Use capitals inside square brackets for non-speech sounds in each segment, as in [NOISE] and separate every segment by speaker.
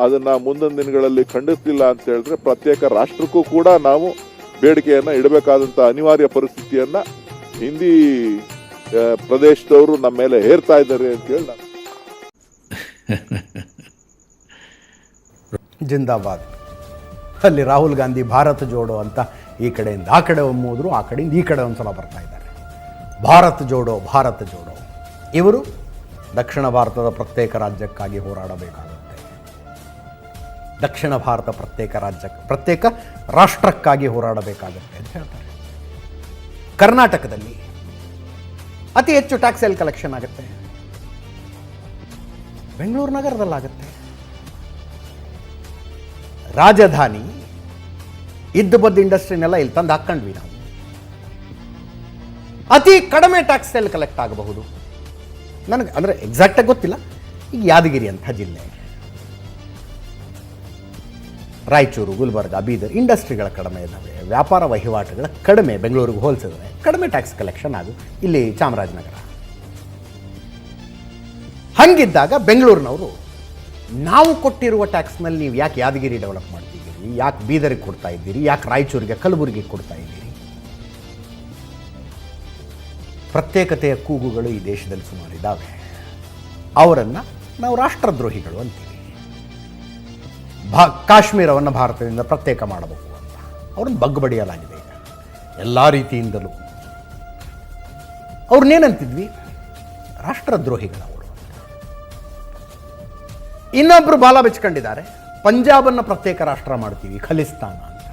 Speaker 1: ಅದನ್ನ ಮುಂದಿನ ದಿನಗಳಲ್ಲಿ ಖಂಡಿಸಲಿಲ್ಲ ಅಂತ ಹೇಳಿದ್ರೆ ಪ್ರತ್ಯೇಕ ರಾಷ್ಟ್ರಕ್ಕೂ ಕೂಡ ನಾವು ಬೇಡಿಕೆಯನ್ನ ಇಡಬೇಕಾದಂತ ಅನಿವಾರ್ಯ ಪರಿಸ್ಥಿತಿಯನ್ನ ಹಿಂದಿ ಪ್ರದೇಶದವರು ನಮ್ಮ ಮೇಲೆ ಹೇರ್ತಾ ಇದ್ದಾರೆ ಅಂತ ಹೇಳಿ [LAUGHS]
Speaker 2: ಜಿಂದಾಬಾದ್. ಅಲ್ಲಿ ರಾಹುಲ್ ಗಾಂಧಿ ಭಾರತ ಜೋಡೋ ಅಂತ ಈ ಕಡೆಯಿಂದ ಆ ಕಡೆ ಒಮ್ಮೋದ್ರು ಆ ಕಡೆಯಿಂದ ಈ ಕಡೆ ಒಂದ್ಸಲ ಬರ್ತಾ ಇದ್ದಾರೆ. ಭಾರತ ಜೋಡೋ ಭಾರತ ಜೋಡೋ. ಇವರು ದಕ್ಷಿಣ ಭಾರತದ ಪ್ರತ್ಯೇಕ ರಾಜ್ಯಕ್ಕಾಗಿ ಹೋರಾಡಬೇಕಾಗುತ್ತೆ ದಕ್ಷಿಣ ಭಾರತ ಪ್ರತ್ಯೇಕ ರಾಜ್ಯ, ಪ್ರತ್ಯೇಕ ರಾಷ್ಟ್ರಕ್ಕಾಗಿ ಹೋರಾಡಬೇಕಾಗುತ್ತೆ ಅಂತ ಹೇಳ್ತಾರೆ. ಕರ್ನಾಟಕದಲ್ಲಿ ಅತಿ ಹೆಚ್ಚು ಟ್ಯಾಕ್ಸ್ ಎಲ್ಲಿ ಕಲೆಕ್ಷನ್ ಆಗುತ್ತೆ. ಬೆಂಗಳೂರು ನಗರದಲ್ಲಾಗುತ್ತೆ. ರಾಜಧಾನಿ ಇದ್ದು ಬದ್ದು ಇಂಡಸ್ಟ್ರಿನೆಲ್ಲ ಇಲ್ಲಿ ತಂದು ಹಾಕ್ಕೊಂಡ್ವಿ ನಾವು. ಅತಿ ಕಡಿಮೆ ಟ್ಯಾಕ್ಸ್ ಎಲ್ಲಿ ಕಲೆಕ್ಟ್ ಆಗಬಹುದು. ನನಗೆ, ಅಂದರೆ ಎಕ್ಸಾಕ್ಟಾಗಿ ಗೊತ್ತಿಲ್ಲ. ಈಗ ಯಾದಗಿರಿ ಅಂತ ಜಿಲ್ಲೆ. ರಾಯಚೂರು, ಗುಲ್ಬರ್ಗ, ಬೀದರ್ ಇಂಡಸ್ಟ್ರಿಗಳ ಕಡಿಮೆ ಇದ್ದಾವೆ. ವ್ಯಾಪಾರ ವಹಿವಾಟುಗಳ ಕಡಿಮೆ. ಬೆಂಗಳೂರಿಗೆ ಹೋಲಿಸಿದ್ರೆ ಕಡಿಮೆ ಟ್ಯಾಕ್ಸ್ ಕಲೆಕ್ಷನ್ ಅದು. ಇಲ್ಲಿ ಚಾಮರಾಜನಗರ. ಹಂಗಿದ್ದಾಗ ಬೆಂಗಳೂರಿನವರು, ನಾವು ಕೊಟ್ಟಿರುವ ಟ್ಯಾಕ್ಸ್ನಲ್ಲಿ ನೀವು ಯಾಕೆ ಯಾದಗಿರಿ ಡೆವಲಪ್ ಮಾಡ್ತಿದ್ದೀರಿ? ಯಾಕೆ ಬೀದರಿಗೆ ಕೊಡ್ತಾ ಇದ್ದೀರಿ? ಯಾಕೆ ರಾಯಚೂರಿಗೆ, ಕಲಬುರಗಿಗೆ ಕೊಡ್ತಾ ಇದ್ದೀರಿ? ಪ್ರತ್ಯೇಕತೆಯ ಕೂಗುಗಳು ಈ ದೇಶದಲ್ಲಿ ಸುಮಾರು ಇದ್ದಾವೆ. ಅವರನ್ನು ನಾವು ರಾಷ್ಟ್ರದ್ರೋಹಿಗಳು ಅಂತೀವಿ. ಭಾ ಕಾಶ್ಮೀರವನ್ನು ಭಾರತದಿಂದ ಪ್ರತ್ಯೇಕ ಮಾಡಬೇಕು ಅಂತ. ಅವ್ರನ್ನ ಬಗ್ಗಬಡಿಯಲಾಗಿದೆ ಈಗ. ಎಲ್ಲ ರೀತಿಯಿಂದಲೂ. ಅವ್ರನ್ನೇನಂತಿದ್ವಿ? ರಾಷ್ಟ್ರದ್ರೋಹಿಗಳವರು ಇನ್ನೊಬ್ಬರು ಬಾಲ ಬೆಚ್ಕೊಂಡಿದ್ದಾರೆ. ಪಂಜಾಬನ್ನು ಪ್ರತ್ಯೇಕ ರಾಷ್ಟ್ರ ಮಾಡ್ತೀವಿ, ಖಲಿಸ್ತಾನ ಅಂತ.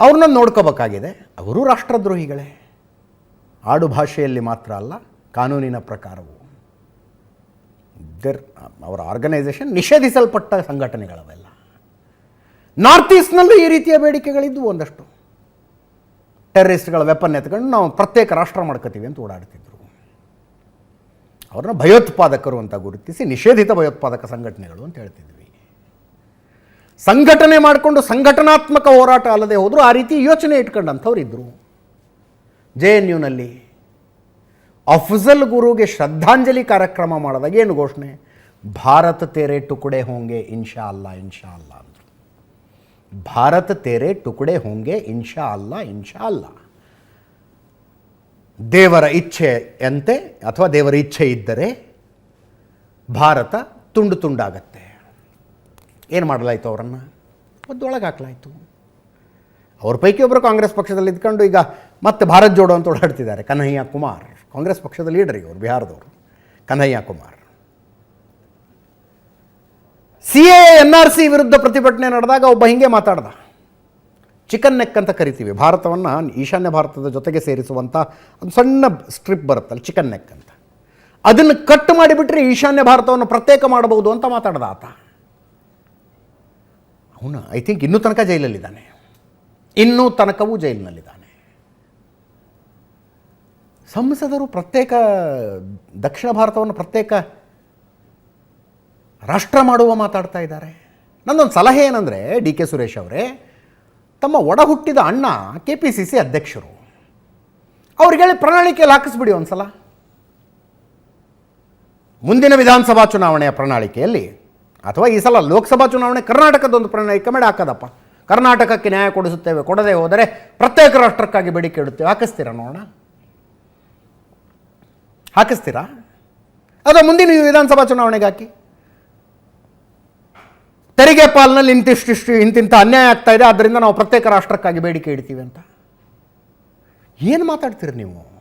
Speaker 2: ಅವ್ರನ್ನ ನೋಡ್ಕೋಬೇಕಾಗಿದೆ. ಅವರು ರಾಷ್ಟ್ರದ್ರೋಹಿಗಳೇ. ಆಡು ಭಾಷೆಯಲ್ಲಿ ಮಾತ್ರ ಅಲ್ಲ, ಕಾನೂನಿನ ಪ್ರಕಾರವು. ದರ್ ಅವರ ಆರ್ಗನೈಸೇಷನ್ ನಿಷೇಧಿಸಲ್ಪಟ್ಟ ಸಂಘಟನೆಗಳವೆಲ್ಲ. ನಾರ್ತ್ ಈಸ್ಟ್ನಲ್ಲೂ ಈ ರೀತಿಯ ಬೇಡಿಕೆಗಳಿದ್ದು ಒಂದಷ್ಟು. ಟೆರರಿಸ್ಟ್ಗಳ ವೆಪನ್ ಎತ್ಕೊಂಡು ನಾವು ಪ್ರತ್ಯೇಕ ರಾಷ್ಟ್ರ ಮಾಡ್ಕೋತೀವಿ ಅಂತ ಓಡಾಡ್ತಿದ್ರು. ಅವ್ರನ್ನ ಭಯೋತ್ಪಾದಕರು ಅಂತ ಗುರುತಿಸಿ ನಿಷೇಧಿತ ಭಯೋತ್ಪಾದಕ ಸಂಘಟನೆಗಳು ಅಂತ ಹೇಳ್ತಿದ್ವಿ. ಸಂಘಟನೆ ಮಾಡಿಕೊಂಡು ಸಂಘಟನಾತ್ಮಕ ಹೋರಾಟ ಅಲ್ಲದೆ ಹೋದರೂ ಆ ರೀತಿ ಯೋಚನೆ ಇಟ್ಕೊಂಡಂಥವ್ರು ಇದ್ದರು ಜೆ ಎನ್ ಯುನಲ್ಲಿ ಅಫ್ಜಲ್ ಗುರುಗೆ ಶ್ರದ್ಧಾಂಜಲಿ ಕಾರ್ಯಕ್ರಮ ಮಾಡಿದಾಗ ಏನು ಘೋಷಣೆ? ಭಾರತ ತೆರೆ ಟುಕಡೆ ಹೋಂಗೆ, ಇನ್ಶಾ ಅಲ್ಲ ಇನ್ಶಾ ಅಲ್ಲ ಅಂದರು. ಭಾರತ ತೆರೆ ಟುಕಡೆ ಹೋಂಗೆ, ಇನ್ಶಾ ಅಲ್ಲ ಇನ್ಶಾ ಅಲ್ಲ. ದೇವರ ಇಚ್ಛೆಯಂತೆ ಅಥವಾ ದೇವರ ಇಚ್ಛೆ ಇದ್ದರೆ ಭಾರತ ತುಂಡು ತುಂಡಾಗತ್ತೆ. ಏನು ಮಾಡಲಾಯಿತು ಅವರನ್ನು? ಒದ್ದೊಳಗೆ ಹಾಕಲಾಯಿತು ಅವ್ರ ಪೈಕಿ ಒಬ್ಬರು ಕಾಂಗ್ರೆಸ್ ಪಕ್ಷದಲ್ಲಿ ಇದ್ಕೊಂಡು ಈಗ ಮತ್ತೆ ಭಾರತ್ ಜೋಡೋ ಅಂತ ಓಡಾಡ್ತಿದ್ದಾರೆ. ಕನ್ಹಯ್ಯ ಕುಮಾರ್. ಕಾಂಗ್ರೆಸ್ ಪಕ್ಷದ ಲೀಡರ್ ಇವರು, ಬಿಹಾರದವರು. Kanhaiya Kumar. C A, N R C ವಿರುದ್ಧ ಪ್ರತಿಭಟನೆ ನಡೆದಾಗ ಒಬ್ಬ ಹಿಂಗೆ ಮಾತಾಡ್ದ. ಚಿಕನ್ ನೆಕ್ ಅಂತ ಕರಿತೀವಿ. ಭಾರತವನ್ನು ಈಶಾನ್ಯ ಭಾರತದ ಜೊತೆಗೆ ಸೇರಿಸುವಂಥ ಒಂದು ಸಣ್ಣ ಸ್ಟ್ರಿಪ್ ಬರುತ್ತಲ್ಲ, ಚಿಕನ್ ನೆಕ್ ಅಂತ. ಅದನ್ನು ಕಟ್ ಮಾಡಿಬಿಟ್ರೆ ಈಶಾನ್ಯ ಭಾರತವನ್ನು ಪ್ರತ್ಯೇಕ ಮಾಡಬಹುದು ಅಂತ ಮಾತಾಡ್ದ ಆತ. ಅವನು, ಐ ಥಿಂಕ್ ಇನ್ನೂ ತನಕ ಜೈಲಲ್ಲಿದ್ದಾನೆ. ಇನ್ನೂ ತನಕವೂ ಜೈಲಿನಲ್ಲಿದ್ದಾನೆ. ಸಂಸದರು ಪ್ರತ್ಯೇಕ ದಕ್ಷಿಣ ಭಾರತವನ್ನು ಪ್ರತ್ಯೇಕ ರಾಷ್ಟ್ರ ಮಾಡುವ ಮಾತಾಡ್ತಾ ಇದ್ದಾರೆ. ನನ್ನೊಂದು ಸಲಹೆ ಏನಂದರೆ ಡಿ ಕೆ ಸುರೇಶ್ ಅವರೇ, ತಮ್ಮ ಒಡ ಹುಟ್ಟಿದ ಅಣ್ಣ ಕೆ ಪಿ ಸಿ ಸಿ ಅಧ್ಯಕ್ಷರು. ಅವ್ರಿಗೆ ಪ್ರಣಾಳಿಕೆಯಲ್ಲಿ ಹಾಕಿಸ್ಬಿಡಿ ಒಂದು ಸಲ ಮುಂದಿನ ವಿಧಾನಸಭಾ ಚುನಾವಣೆಯ ಪ್ರಣಾಳಿಕೆಯಲ್ಲಿ, ಅಥವಾ ಈ ಸಲ ಲೋಕಸಭಾ ಚುನಾವಣೆ ಕರ್ನಾಟಕದೊಂದು ಪ್ರಣಾಳಿಕೆ ಮಾಡಿ ಹಾಕದಪ್ಪ. ಕರ್ನಾಟಕಕ್ಕೆ ನ್ಯಾಯ ಕೊಡಿಸುತ್ತೇವೆ, ಕೊಡದೆ ಹೋದರೆ ಪ್ರತ್ಯೇಕ ರಾಷ್ಟ್ರಕ್ಕಾಗಿ ಬೇಡಿಕೆ ಇಡುತ್ತೇವೆ. ಹಾಕಿಸ್ತೀರಾ ನೋಡೋಣ. ಹಾಕಿಸ್ತೀರಾ? ಅದು ಮುಂದಿನ ವಿಧಾನಸಭಾ ಚುನಾವಣೆಗೆ ಹಾಕಿ? ತೆರಿಗೆ ಪಾಲಿನಲ್ಲಿ ಇಂತಿಷ್ಟಿಷ್ಟು ಇಂತಿಂಥ ಅನ್ಯಾಯ ಆಗ್ತಾ ಇದೆ ಆದ್ದರಿಂದ ನಾವು ಪ್ರತ್ಯೇಕ ರಾಷ್ಟ್ರಕ್ಕಾಗಿ ಬೇಡಿಕೆ ಇಡ್ತೀವಿ ಅಂತ. ಏನು ಮಾತಾಡ್ತೀರಿ ನೀವು?